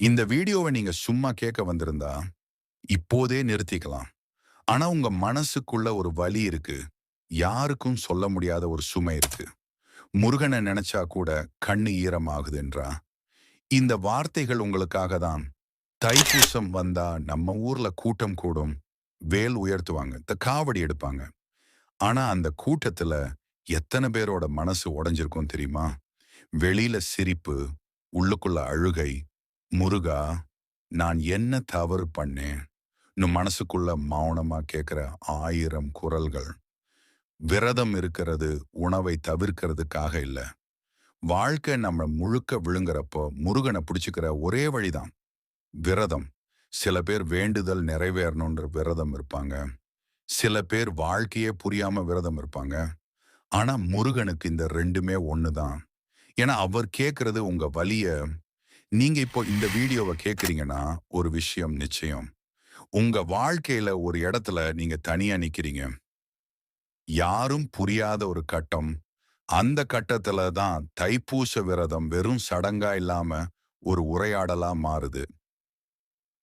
இந்த வீடியோவை நீங்க சும்மா கேட்க வந்திருந்தா இப்போதே நிறுத்திக்கலாம். ஆனா உங்க மனசுக்குள்ள ஒரு வலி இருக்கு. யாருக்கும் சொல்ல முடியாத ஒரு சுமை இருக்கு. முருகனை நினைச்சா கூட கண்ணு ஈரமாகுதுன்றா இந்த வார்த்தைகள் உங்களுக்காக தான். தைப்பூசம் வந்தா நம்ம ஊர்ல கூட்டம் கூடும். வேல் உயர்த்துவாங்க. இந்த காவடி எடுப்பாங்க. ஆனா அந்த கூட்டத்துல எத்தனை பேரோட மனசு உடைஞ்சிருக்கும் தெரியுமா? வெளியில சிரிப்பு உள்ளுக்குள்ள அழுகை முருகா நான் என்ன தவறு பண்ணேன்? இன்னும் மனசுக்குள்ள மௌனமா கேட்குற ஆயிரம் குரல்கள். விரதம் இருக்கிறது உணவை தவிர்க்கிறதுக்காக இல்ல. வாழ்க்கை நம்ம முழுக்க விழுங்குறப்போ முருகனை பிடிச்சிக்கிற ஒரே வழிதான். விரதம். சில பேர் வேண்டுதல் நிறைவேறணுன்ற விரதம் இருப்பாங்க. சில பேர் வாழ்க்கையே புரியாம விரதம் இருப்பாங்க. ஆனா முருகனுக்கு இந்த ரெண்டுமே ஒண்ணுதான். ஏன்னா அவர் கேட்கறது உங்க வலிய நீங்க இப்போ இந்த வீடியோவை கேக்குறீங்கன்னா ஒரு விஷயம் நிச்சயம். உங்க வாழ்க்கையில ஒரு இடத்துல நீங்க தனியா நிக்கிறீங்க. யாரும் புரியாத ஒரு கட்டம். அந்த கட்டத்துல தான் தைப்பூச விரதம் வெறும் சடங்கா இல்லாம ஒரு உரையாடலா மாறுது.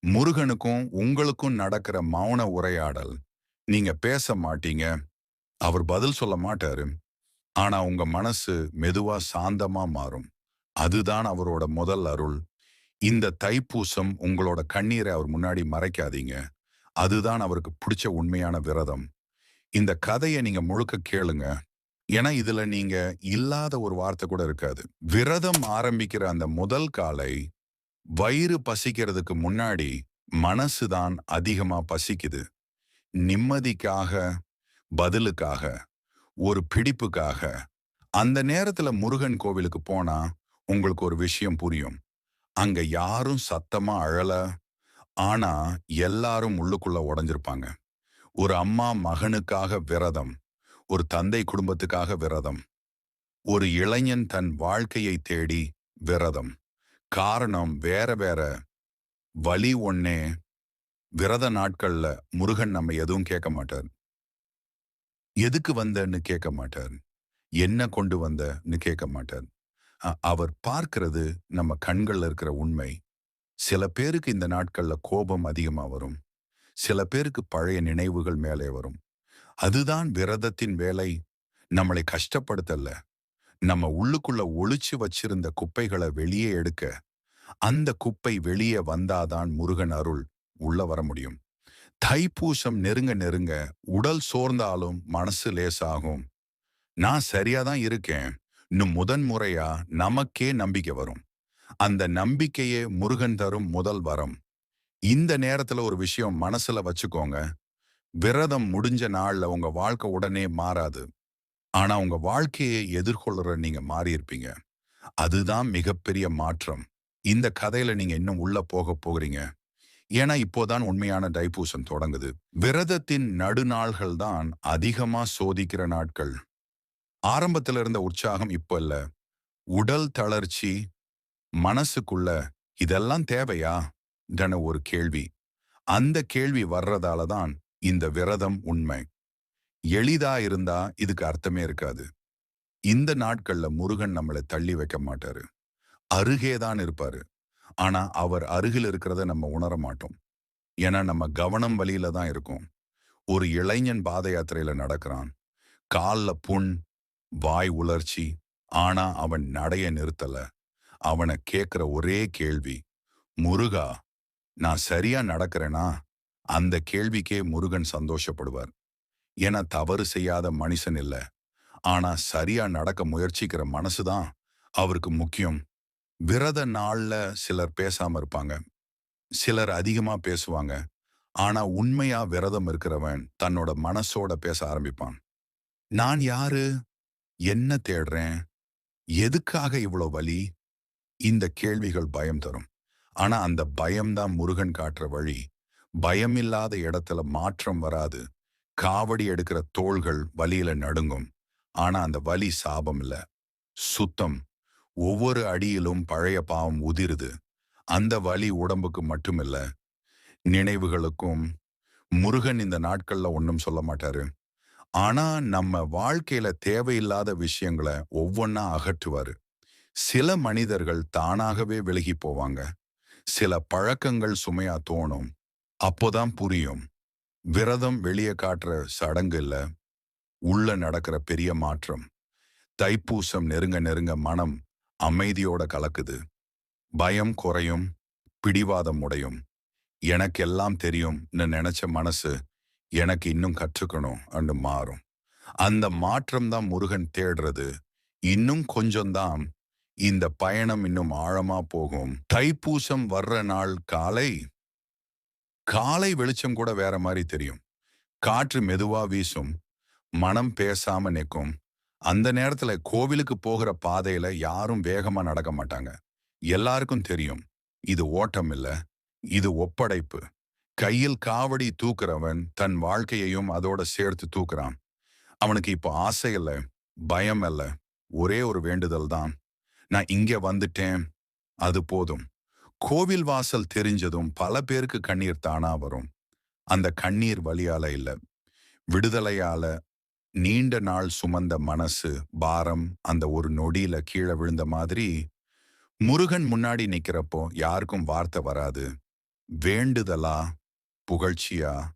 முருகனுக்கும் உங்களுக்கும் நடக்கிற மௌன உரையாடல். நீங்க பேச மாட்டீங்க. அவர் பதில் சொல்ல மாட்டாரு. ஆனா உங்க மனசு மெதுவா சாந்தமா மாறும். அதுதான் அவரோட முதல் அருள். இந்த தைப்பூசம் உங்களோட கண்ணீரை அவர் முன்னாடி மறைக்காதீங்க. அதுதான் அவருக்கு பிடிச்ச உண்மையான விரதம். இந்த கதையை நீங்க முழுக்க கேளுங்க. ஏன்னா இதுல நீங்க இல்லாத ஒரு வார்த்தை கூட இருக்காது. விரதம் ஆரம்பிக்கிற அந்த முதல் காலை வயிறு பசிக்கிறதுக்கு முன்னாடி மனசுதான் அதிகமா பசிக்குது. நிம்மதிக்காக பதிலுக்காக ஒரு பிடிப்புக்காக. அந்த நேரத்துல முருகன் கோவிலுக்கு போனா உங்களுக்கு ஒரு விஷயம் புரியும். அங்க யாரும் சத்தமா அழல. ஆனா எல்லாரும் உள்ளுக்குள்ள உடைஞ்சிருப்பாங்க. ஒரு அம்மா மகனுக்காக விரதம் ஒரு தந்தை குடும்பத்துக்காக விரதம் ஒரு இளைஞன் தன் வாழ்க்கையை தேடி விரதம். காரணம் வேற வேற. வலி ஒன்னே விரத நாட்கள்ல முருகன் நம்ம எதுவும் கேட்க மாட்டார். எதுக்கு வந்தன்னு கேட்க மாட்டார். என்ன கொண்டு வந்தன்னு கேட்க மாட்டார். அவர் பார்க்கிறது நம்ம கண்கள்ல இருக்கிற உண்மை. சில பேருக்கு இந்த நாட்கள்ல கோபம் அதிகமா வரும். சில பேருக்கு பழைய நினைவுகள் மேலே வரும். அதுதான் விரதத்தின் வேலை. நம்மளை கஷ்டப்படுத்தல. நம்ம உள்ளுக்குள்ள ஒளிச்சு வச்சிருந்த குப்பைகளை வெளியே எடுக்க. அந்த குப்பை வெளியே வந்தாதான் முருகன் அருள் உள்ள வர முடியும். தைப்பூசம் நெருங்க நெருங்க உடல் சோர்ந்தாலும் மனசு லேசாகும். நான் சரியாதான் இருக்கேன். இன்னும் முதன் முறையா நமக்கே நம்பிக்கை வரும். அந்த நம்பிக்கையே முருகன் தரும் முதல் வரம். இந்த நேரத்துல ஒரு விஷயம் மனசுல வச்சுக்கோங்க. விரதம் முடிஞ்ச நாள்ல உங்க வாழ்க்கை உடனே மாறாது. ஆனா உங்க வாழ்க்கையை எதிர்கொள்ற நீங்க மாறியிருப்பீங்க. அதுதான் மிகப்பெரிய மாற்றம். இந்த கதையில நீங்க இன்னும் உள்ள போக போகிறீங்க. ஏன்னா இப்போதான் உண்மையான டைபூசன் தொடங்குது. விரதத்தின் நடுநாள்கள் தான் அதிகமா சோதிக்கிற நாட்கள். ஆரம்பத்துல இருந்த உற்சாகம் இப்போ இல்லை. உடல் தளர்ச்சி மனசுக்குள்ள இதெல்லாம் தேவையா? தன ஒரு கேள்வி. அந்த கேள்வி வர்றதால தான் இந்த விரதம் உண்மை. எளிதா இருந்தா இதுக்கு அர்த்தமே இருக்காது. இந்த நாட்கள்ல முருகன் நம்மளை தள்ளி வைக்க மாட்டாரு. அருகே தான் இருப்பாரு. ஆனா அவர் அருகில் இருக்கிறத நம்ம உணர மாட்டோம். ஏன்னா நம்ம கவனம் வழியில தான் இருக்கும். ஒரு இளைஞன் பாத யாத்திரையில நடக்கிறான். கால்ல புண் வாய் உலர்ச்சி. ஆனா அவன் நடைய நிறுத்தல. அவனை கேட்கிற ஒரே கேள்வி முருகா நான் சரியா நடக்கிறேனா? அந்த கேள்விக்கே முருகன் சந்தோஷப்படுவார். ஏன்னா தவறு செய்யாத மனுஷன் இல்ல. ஆனா சரியா நடக்க முயற்சிக்கிற மனசுதான் அவருக்கு முக்கியம். விரத நாள்ல சிலர் பேசாம இருப்பாங்க. சிலர் அதிகமா பேசுவாங்க. ஆனா உண்மையா விரதம் இருக்கிறவன் தன்னோட மனசோட பேச ஆரம்பிப்பான். நான் யாரு? என்ன தேடுறேன்? எதுக்காக இவ்வளோ வலி? இந்த கேள்விகள் பயம் தரும். ஆனா அந்த பயம்தான் முருகன் காட்டுற வழி. பயமில்லாத இடத்துல மாற்றம் வராது. காவடி எடுக்கிற தோள்கள் வலியில நடுங்கும். ஆனா அந்த வலி சாபம் இல்ல. சுத்தம். ஒவ்வொரு அடியிலும் பழைய பாவம் உதிருது. அந்த வலி உடம்புக்கு மட்டுமில்ல நினைவுகளுக்கும். முருகன் இந்த நாட்கள்ல ஒன்றும் சொல்ல மாட்டாரு. ஆனா நம்ம வாழ்க்கையில தேவையில்லாத விஷயங்களை ஒவ்வொன்னா அகற்றுவாரு. சில மனிதர்கள் தானாகவே விலகி போவாங்க. சில பழக்கங்கள் சுமையா தோணும். அப்போதான் புரியும். விரதம் வெளியே காட்டுற சடங்கு இல்ல. உள்ள நடக்கிற பெரிய மாற்றம். தைப்பூசம் நெருங்க நெருங்க மனம் அமைதியோட கலக்குது. பயம் குறையும். பிடிவாதம் உடையும். எனக்கெல்லாம் தெரியும்னு நினைச்ச மனசு எனக்கு இன்னும் கற்றுக்கணும் அண்டு மாறும். அந்த மாற்றம் தான் முருகன் தேடுறது. இன்னும் கொஞ்சம்தான் இந்த பயணம் இன்னும் ஆழமா போகும். தைப்பூசம் வர்ற நாள் காலை காலை வெளிச்சம் கூட வேற மாதிரி தெரியும். காற்று மெதுவா வீசும். மனம் பேசாம நிற்கும். அந்த நேரத்துல கோவிலுக்கு போகிற பாதையில யாரும் வேகமா நடக்க மாட்டாங்க. எல்லாருக்கும் தெரியும். இது ஓட்டம் இல்ல. இது ஒப்படைப்பு. கையில் காவடி தூக்குறவன் தன் வாழ்க்கையையும் அதோட சேர்த்து தூக்குறான். அவனுக்கு இப்போ ஆசை இல்ல பயம் இல்ல ஒரே ஒரு வேண்டுதல் தான். நான் இங்க வந்துட்டேன் அது போதும். கோவில் வாசல் தெரிஞ்சதும் பல பேருக்கு கண்ணீர் தானா வரும். அந்த கண்ணீர் வழியால இல்ல. விடுதலையால நீண்ட நாள் சுமந்த மனசு பாரம் அந்த ஒரு நொடியில கீழே விழுந்த மாதிரி முருகன் முன்னாடி நிக்கிறப்போ யாருக்கும் வார்த்தை வராது. வேண்டுதலா புகழ்ச்சியா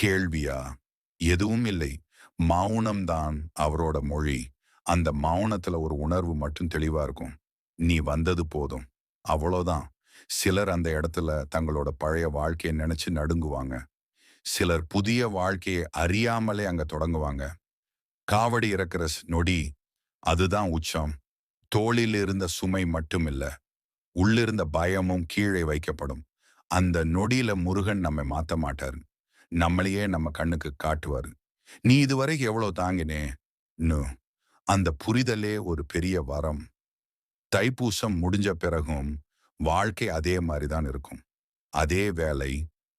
கேள்வியா? எதுவும் இல்லை. மௌனம்தான் அவரோட மொழி. அந்த மௌனத்துல ஒரு உணர்வு மட்டும் தெளிவா இருக்கும். நீ வந்தது போதும். அவ்வளோதான். சிலர் அந்த இடத்துல தங்களோட பழைய வாழ்க்கையை நினைச்சு நடுங்குவாங்க. சிலர் புதிய வாழ்க்கையை அறியாமலே அங்க தொடங்குவாங்க. காவடி இறக்கிற நொடி அதுதான் உச்சம். தோளில் இருந்த சுமை மட்டும் இல்ல. உள்ளிருந்த பயமும் கீழே வைக்கப்படும். அந்த நொடியில முருகன் நம்மை மாத்த மாட்டாரு. நம்மளையே நம்ம கண்ணுக்கு காட்டுவாரு. நீ இதுவரை எவ்வளவு தாங்கினே? நு. அந்த புரிதலே ஒரு பெரிய வரம். தைப்பூசம் முடிஞ்ச பிறகும் வாழ்க்கை அதே மாதிரி தான் இருக்கும். அதே வேலை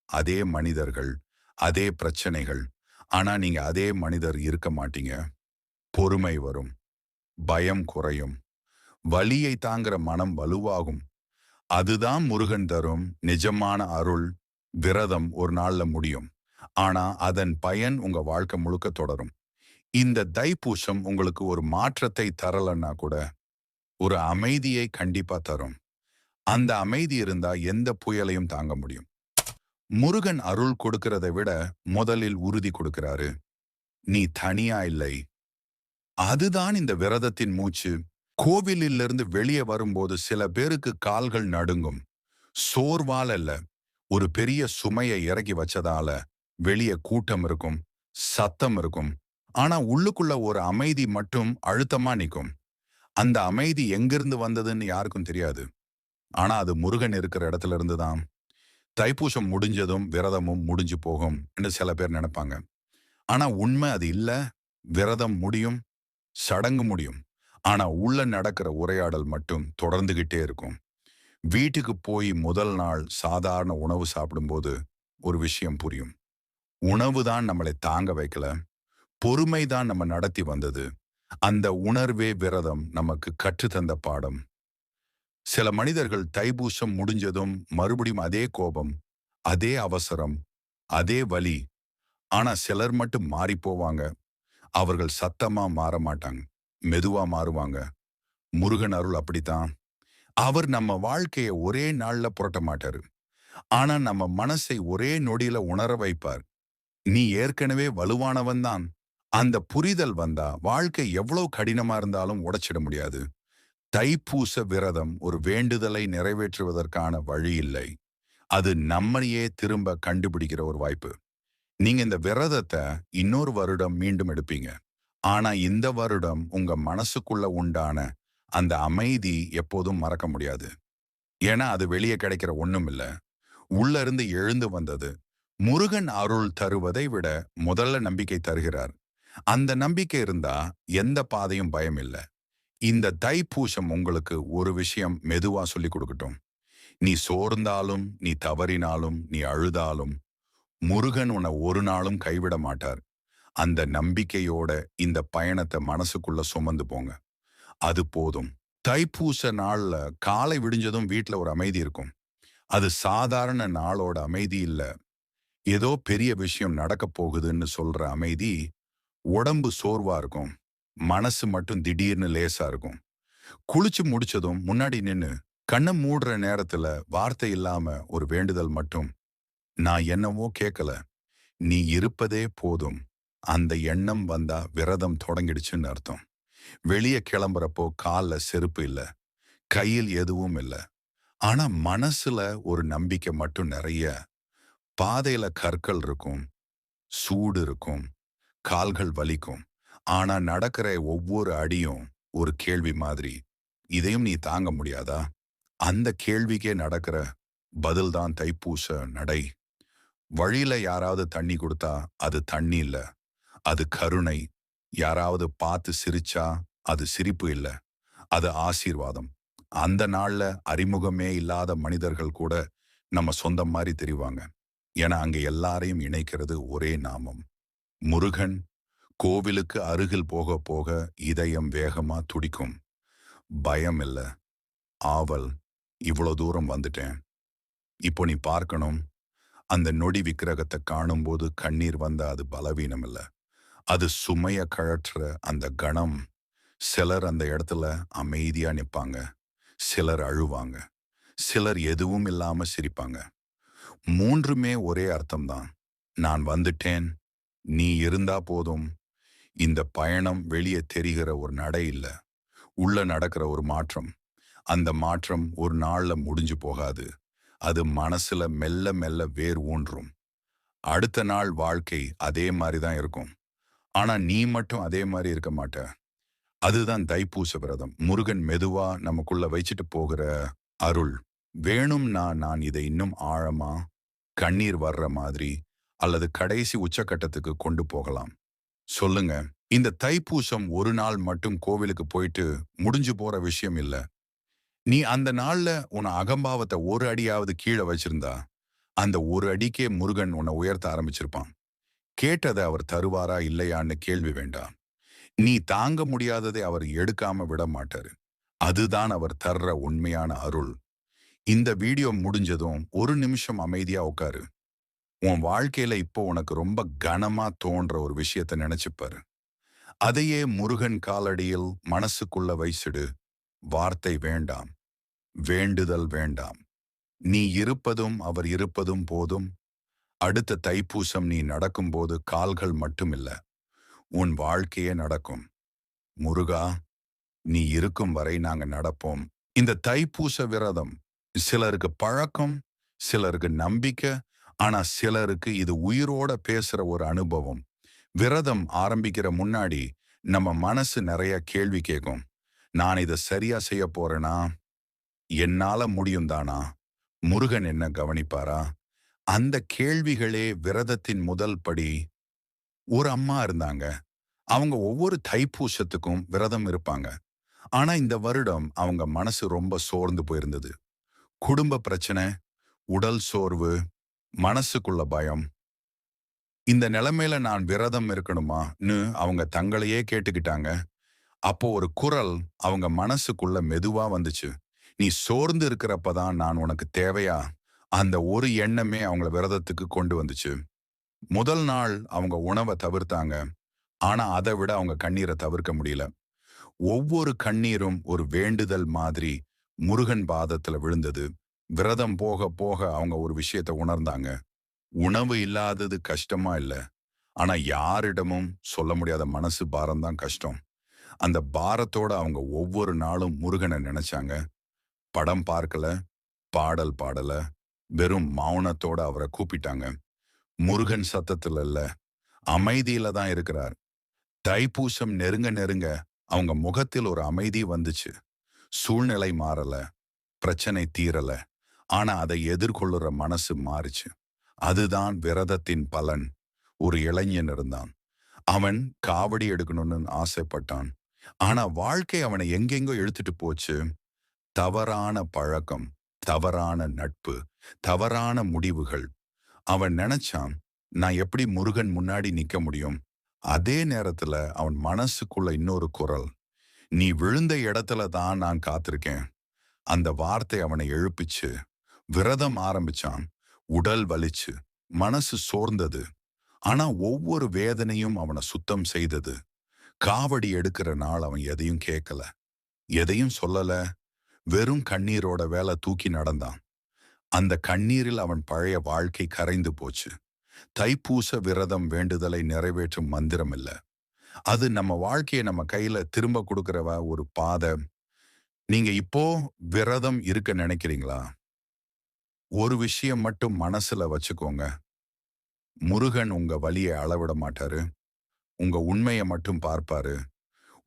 அதே மனிதர்கள் அதே பிரச்சனைகள். ஆனா நீங்க அதே மனிதர் இருக்க மாட்டீங்க. பொறுமை வரும். பயம் குறையும். வலியை தாங்குற மனம் வலுவாகும். அதுதான் முருகன் தரும் நிஜமான அருள் விரதம் ஒரு நாள்ல முடியும். ஆனா அதன் பயன் உங்க வாழ்க்கை முழுக்க தொடரும். இந்த தைப்பூசம் உங்களுக்கு ஒரு மாற்றத்தை தரலன்னா கூட ஒரு அமைதியை கண்டிப்பா தரும். அந்த அமைதி இருந்தா எந்த புயலையும் தாங்க முடியும். முருகன் அருள் கொடுக்கிறதை விட முதலில் உறுதி கொடுக்கிறாரு. நீ தனியா இல்லை. அதுதான் இந்த விரதத்தின் மூச்சு. கோவிலிலிருந்து வெளியே வரும்போது சில பேருக்கு கால்கள் நடுங்கும். சோர்வால் அல்ல. ஒரு பெரிய சுமையை இறக்கி வச்சதால வெளியே கூட்டம் இருக்கும் சத்தம் இருக்கும். ஆனா உள்ளுக்குள்ள ஒரு அமைதி மட்டும் அழுத்தமா நிற்கும். அந்த அமைதி எங்கிருந்து வந்ததுன்னு யாருக்கும் தெரியாது. ஆனா அது முருகன் இருக்கிற இடத்துல இருந்து தான். தைப்பூசம் முடிஞ்சதும் விரதமும் முடிஞ்சு போகும் என்று சில பேர் நினைப்பாங்க. ஆனா உண்மை அது இல்ல. விரதம் முடியும் சடங்கு முடியும். ஆனா உள்ள நடக்கிற உரையாடல் மட்டும் தொடர்ந்துகிட்டே இருக்கும். வீட்டுக்கு போய் முதல் நாள் சாதாரண உணவு சாப்பிடும்போது ஒரு விஷயம் புரியும். உணவு தான் நம்மளை தாங்க வைக்கல. பொறுமை தான் நம்ம நடத்தி வந்தது. அந்த உணர்வே விரதம் நமக்கு கற்றுத்தந்த பாடம். சில மனிதர்கள் தைபூசம் முடிஞ்சதும் மறுபடியும் அதே கோபம் அதே அவசரம் அதே வலி. ஆனா சிலர் மட்டும் மாறி போவாங்க. அவர்கள் சத்தமா மாற மாட்டாங்க. மெதுவா மாறுவாங்க. முருகன் அருள் அப்படித்தான். அவர் நம்ம வாழ்க்கையை ஒரே நாள்ல புரட்ட மாட்டாரு. ஆனா நம்ம மனசை ஒரே நொடியில உணர வைப்பார். நீ ஏற்கனவே வலுவானவன் தான். அந்த புரிதல் வந்தா வாழ்க்கை எவ்வளவு கடினமா இருந்தாலும் உடைச்சிட முடியாது. தைப்பூச விரதம் ஒரு வேண்டுதலை நிறைவேற்றுவதற்கான வழி இல்லை. அது நம்மளையே திரும்ப கண்டுபிடிக்கிற ஒரு வாய்ப்பு. நீங்க இந்த விரதத்தை இன்னொரு வருடம் மீண்டும் எடுப்பீங்க. ஆனா இந்த வருடம் உங்க மனசுக்குள்ள உண்டான அந்த அமைதி எப்போதும் மறக்க முடியாது. ஏன்னா அது வெளியே கிடைக்கிற ஒண்ணும் இல்ல. உள்ள இருந்து எழுந்து வந்தது. முருகன் அருள் தருவதை விட முதல்ல நம்பிக்கை தருகிறார். அந்த நம்பிக்கை இருந்தா எந்த பாதையும் பயம் இல்லை. இந்த தைப்பூசம் உங்களுக்கு ஒரு விஷயம் மெதுவா சொல்லி கொடுக்கட்டும். நீ சோர்ந்தாலும் நீ தவறினாலும் நீ அழுதாலும் முருகன் உன்னை ஒரு நாளும் கைவிட மாட்டார். அந்த நம்பிக்கையோட இந்த பயணத்தை மனசுக்குள்ள சுமந்து போங்க. அது போதும். தைப்பூச நாள்ல காலை விடிஞ்சதும் வீட்டில் ஒரு அமைதி இருக்கும். அது சாதாரண நாளோட அமைதி இல்ல. ஏதோ பெரிய விஷயம் நடக்க போகுதுன்னு சொல்ற அமைதி உடம்பு சோர்வா இருக்கும். மனசு மட்டும் திடீர்னு லேசா இருக்கும். குளிச்சு முடிச்சதும் முன்னாடி நின்னு கண்ணை மூடுற நேரத்துல வார்த்தை இல்லாம ஒரு வேண்டுதல் மட்டும். நான் என்னவோ கேட்கல நீ இருப்பதே போதும். அந்த எண்ணம் வந்தா விரதம் தொடங்கிடுச்சுன்னு அர்த்தம். வெளியே கிளம்புறப்போ கால்ல செருப்பு இல்ல. கையில் எதுவும் இல்ல. ஆனா மனசுல ஒரு நம்பிக்கை மட்டும் நிறைய. பாதையில கற்கள் இருக்கும். சூடு இருக்கும். கால்கள் வலிக்கும். ஆனா நடக்கிற ஒவ்வொரு அடியும் ஒரு கேள்வி மாதிரி இதையும் நீ தாங்க முடியாதா? அந்த கேள்விக்கே நடக்கிற பதில்தான் தைப்பூச நடை. வழியில யாராவது தண்ணி கொடுத்தா அது தண்ணி இல்ல. அது கருணை. யாராவது பார்த்து சிரிச்சா அது சிரிப்பு இல்லை. அது ஆசீர்வாதம். அந்த நாள்ல அறிமுகமே இல்லாத மனிதர்கள் கூட நம்ம சொந்தம் மாதிரி தெரிவாங்க. ஏன்னா அங்க எல்லாரையும் இணைக்கிறது ஒரே நாமம். முருகன் கோவிலுக்கு அருகில் போக போக இதயம் வேகமா துடிக்கும். பயம் இல்ல. ஆவல் இவ்வளோ தூரம் வந்துட்டேன். இப்போ நீ பார்க்கணும். அந்த நொடி விக்கிரகத்தை காணும்போது கண்ணீர் வந்த அது பலவீனம் இல்ல. அது சுமைய கழற்ற அந்த கணம். சிலர் அந்த இடத்துல அமைதியா நிற்பாங்க சிலர் அழுவாங்க. சிலர் எதுவும் இல்லாம சிரிப்பாங்க. மூன்றுமே ஒரே அர்த்தம்தான் நான் வந்துட்டேன். நீ இருந்தா போதும். இந்த பயணம் வெளியே தெரிகிற ஒரு நடை இல்லை. உள்ள நடக்கிற ஒரு மாற்றம். அந்த மாற்றம் ஒரு நாள்ல முடிஞ்சு போகாது. அது மனசுல மெல்ல மெல்ல வேர் ஊன்றும். அடுத்த நாள் வாழ்க்கை அதே மாதிரி தான் இருக்கும். ஆனா நீ மட்டும் அதே மாதிரி இருக்க மாட்ட. அதுதான் தைப்பூச விரதம். முருகன் மெதுவா நமக்குள்ள வச்சுட்டு போகிற அருள். வேணும்னா நான் இதை இன்னும் ஆழமா கண்ணீர் வர்ற மாதிரி அல்லது கடைசி உச்சக்கட்டத்துக்கு கொண்டு போகலாம். சொல்லுங்க. இந்த தைப்பூசம் ஒரு நாள் மட்டும் கோவிலுக்கு போயிட்டு முடிஞ்சு போற விஷயம் இல்ல. நீ அந்த நாள்ல உன் அகம்பாவத்தை ஒரு அடியாவது கீழே வச்சிருந்தா அந்த ஒரு அடிக்கே முருகன் உன்னை உயர்த்த ஆரம்பிச்சிருப்பான். கேட்டதை அவர் தருவாரா இல்லையான்னு கேள்வி வேண்டாம். நீ தாங்க முடியாததை அவர் எடுக்காம விட மாட்டாரு. அதுதான் அவர் தர்ற உண்மையான அருள். இந்த வீடியோ முடிஞ்சதும் ஒரு நிமிஷம் அமைதியா உட்காரு உன் வாழ்க்கையில இப்போ உனக்கு ரொம்ப கனமா தோன்ற ஒரு விஷயத்த நினைச்சுப்பாரு. அதையே முருகன் காலடியில் மனசுக்குள்ள வைசிடு. வார்த்தை வேண்டாம். வேண்டுதல் வேண்டாம். நீ இருப்பதும் அவர் இருப்பதும் போதும். அடுத்த தைப்பூசம் நீ நடக்கும்போது கால்கள் மட்டுமில்ல. உன் வாழ்க்கையே நடக்கும். முருகா நீ இருக்கும் வரை நாங்க நடப்போம். இந்த தைப்பூச விரதம் சிலருக்கு பழக்கம் சிலருக்கு நம்பிக்கை ஆனா சிலருக்கு இது உயிரோட பேசுற ஒரு அனுபவம். விரதம் ஆரம்பிக்கிற முன்னாடி நம்ம மனசு நிறைய கேள்வி கேட்கும் நான் இதை சரியா செய்ய போறேனா? என்னால முடியும் தானா முருகன் என்ன கவனிப்பாரா? அந்த கேள்விகளே விரதத்தின் முதல் படி ஒரு அம்மா இருந்தாங்க. அவங்க ஒவ்வொரு தைப்பூசத்துக்கும் விரதம் இருப்பாங்க. ஆனா இந்த வருடம் அவங்க மனசு ரொம்ப சோர்ந்து போயிருந்தது. குடும்ப பிரச்சனை உடல் சோர்வு மனசுக்குள்ள பயம். இந்த நிலைமையில நான் விரதம் இருக்கணுமான்னு அவங்க தங்களையே கேட்டுக்கிட்டாங்க. அப்போ ஒரு குரல் அவங்க மனசுக்குள்ள மெதுவா வந்துச்சு. நீ சோர்ந்து இருக்கிறப்பதான் நான் உனக்கு தேவையா? அந்த ஒரு எண்ணமே அவங்கள விரதத்துக்கு கொண்டு வந்துச்சு. முதல் நாள் அவங்க உணவை தவிர்த்தாங்க. ஆனா அதை விட அவங்க கண்ணீரை தவிர்க்க முடியல. ஒவ்வொரு கண்ணீரும் ஒரு வேண்டுதல் மாதிரி முருகன் பாதத்துல விழுந்தது. விரதம் போக போக அவங்க ஒரு விஷயத்த உணர்ந்தாங்க. உணவு இல்லாதது கஷ்டமா இல்ல. ஆனா யாரிடமும் சொல்ல முடியாத மனசு பாரம் தான் கஷ்டம். அந்த பாரத்தோட அவங்க ஒவ்வொரு நாளும் முருகனை நினைச்சாங்க. படம் பார்க்கல பாடல் பாடல வெறும் மௌனத்தோட அவரை கூப்பிட்டாங்க. முருகன் சத்தத்துல இல்ல. அமைதியில தான் இருக்கிறார். தைப்பூசம் நெருங்க நெருங்க அவங்க முகத்தில் ஒரு அமைதி வந்துச்சு. சூழ்நிலை மாறல. பிரச்சனை தீரல. ஆனா அதை எதிர்கொள்ளுற மனசு மாறுச்சு. அதுதான் விரதத்தின் பலன். ஒரு இளைஞன் இருந்தான். அவன் காவடி எடுக்கணும்னு ஆசைப்பட்டான். ஆனா வாழ்க்கை அவனை எங்கெங்கோ எடுத்துட்டு போச்சு. தவறான பழக்கம். தவறான நட்பு தவறான முடிவுகள். அவன் நினைச்சான் நான் எப்படி முருகன் முன்னாடி நிக்க முடியும்? அதே நேரத்துல அவன் மனசுக்குள்ள இன்னொரு குரல் நீ விழுந்த இடத்துல தான் நான் காத்திருக்கேன். அந்த வார்த்தை அவனை எழுப்பிச்சு விரதம் ஆரம்பிச்சான் உடல் வலிச்சு மனசு சோர்ந்தது. ஆனா ஒவ்வொரு வேதனையும் அவனை சுத்தம் செய்தது. காவடி எடுக்கிற நாள் அவன் எதையும் கேட்கல எதையும் சொல்லல. வெறும் கண்ணீரோட வேலை தூக்கி நடந்தான். அந்த கண்ணீரில் அவன் பழைய வாழ்க்கை கரைந்து போச்சு. தைப்பூச விரதம் வேண்டுதலை நிறைவேற்றும் மந்திரம் இல்ல. அது நம்ம வாழ்க்கையை நம்ம கையில திரும்ப கொடுக்கறவ ஒரு பாதை. நீங்க இப்போ விரதம் இருக்க நினைக்கிறீங்களா? ஒரு விஷயம் மட்டும் மனசுல வச்சுக்கோங்க. முருகன் உங்க வழியை அளவிட மாட்டாரு. உங்க உண்மையை மட்டும் பார்ப்பாரு.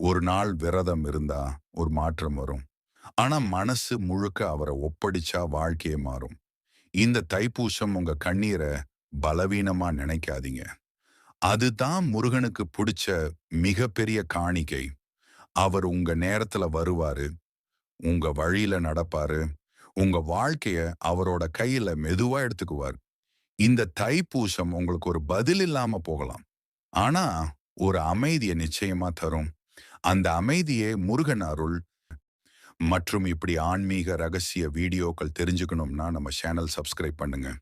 ஒரு நாள் விரதம் இருந்தா ஒரு மாற்றம் வரும். ஆனா மனசு முழுக்க அவரை ஒப்படைச்சா வாழ்க்கையே மாறும். இந்த தைப்பூசம் உங்க கண்ணீரை பலவீனமா நினைக்காதீங்க. அதுதான் முருகனுக்கு பிடிச்ச மிகப்பெரிய காணிக்கை. அவர் உங்க நேரத்துல வருவாரு. உங்க வழியில நடப்பாரு. உங்க வாழ்க்கைய அவரோட கையில மெதுவா எடுத்துக்குவார். இந்த தைப்பூசம் உங்களுக்கு ஒரு பதில் இல்லாம போகலாம். ஆனா ஒரு அமைதியை நிச்சயமா தரும். அந்த அமைதியே முருகன் அருள் மற்றும் இப்படி ஆன்மீக ரகசிய வீடியோக்கள் தெரிஞ்சுக்கணும்னா நம்ம சேனல் சப்ஸ்கிரைப் பண்ணுங்கள்